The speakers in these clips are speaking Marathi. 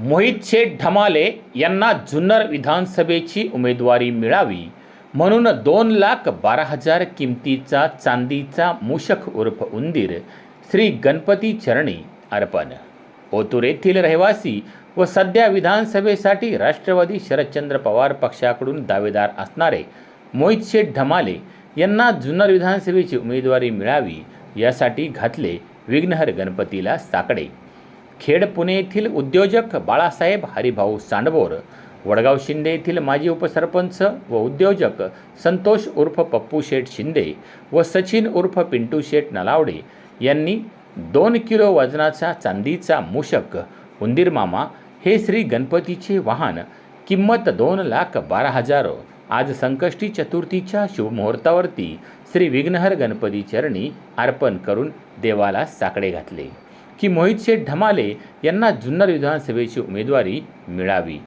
मोहित शेठ ढमाले यांना जुन्नर विधानसभेची उमेदवारी मिळावी. म्हणून दोन लाख बारा हजार किमतीचा चांदीचा मूषक उर्फ उंदीर श्री गणपती चरणी अर्पण. ओतूर येथील रहिवासी व सध्या विधानसभेसाठी राष्ट्रवादी शरदचंद्र पवार पक्षाकडून दावेदार असणारे मोहित शेठ ढमाले यांना जुन्नर विधानसभेची उमेदवारी मिळावी यासाठी घातले विघ्नहर गणपतीला साकडे. खेड पुणे येथील उद्योजक बाळासाहेब हरिभाऊ सांडबोर वडगाव शिंदे येथील माजी उपसरपंच व उद्योजक संतोष उर्फ पप्पू शेठ शिंदे व सचिन उर्फ पिंटू शेठ नलावडे यांनी दोन किलो वजनाचा चांदीचा मूषक उंदीर मामा हे श्री गणपतीचे वाहन किंमत दोन लाख बारा हजार आज संकष्टी चतुर्थीच्या शुभमुहूर्तावरती श्री विघ्नहर गणपती चरणी अर्पण करून देवाला साकडे घातले. की मोहित शेठ ढमाले यांना जुन्नर विधानसभेची उमेदवारी मिळावी.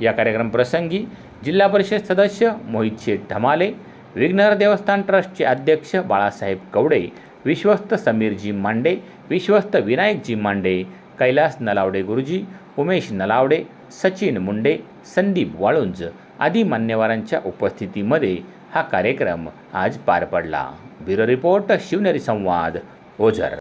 या कार्यक्रम प्रसंगी जिल्हा परिषद सदस्य मोहित शेठ ढमाले विघ्नहर देवस्थान ट्रस्टचे अध्यक्ष बाळासाहेब कवडे विश्वस्त समीरजी मांडे विश्वस्त विनायकजी मांडे कैलास नलावडे गुरुजी उमेश नलावडे सचिन मुंडे संदीप वाळुंज आदी मान्यवरांच्या उपस्थितीमध्ये हा कार्यक्रम आज पार पडला. ब्युरो रिपोर्ट शिवनेरी संवाद ओझर.